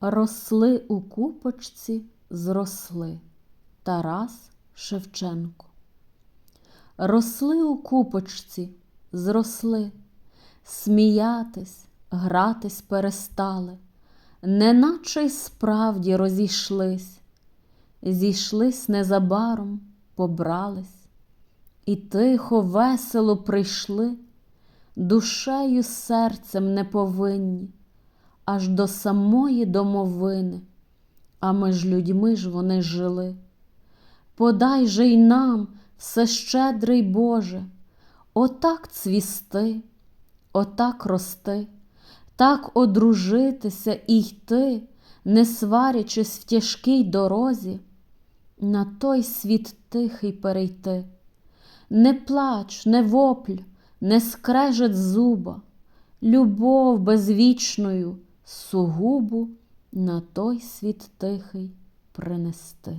Росли у купочці, зросли. Тарас Шевченко. Росли у купочці, зросли, сміятись, гратись перестали, неначе й справді розійшлись, зійшлись незабаром, побрались, і тихо, весело прийшли, душею серцем не повинні, аж до самої домовини, а між людьми ж вони жили. Подай же й нам, всещедрий Боже, отак цвісти, отак рости, так одружитися і йти, не сварячись в тяжкій дорозі, на той світ тихий перейти. Не плач, не вопль, не скрежет зуба, любов безвічною сугубу на той світ тихий принести.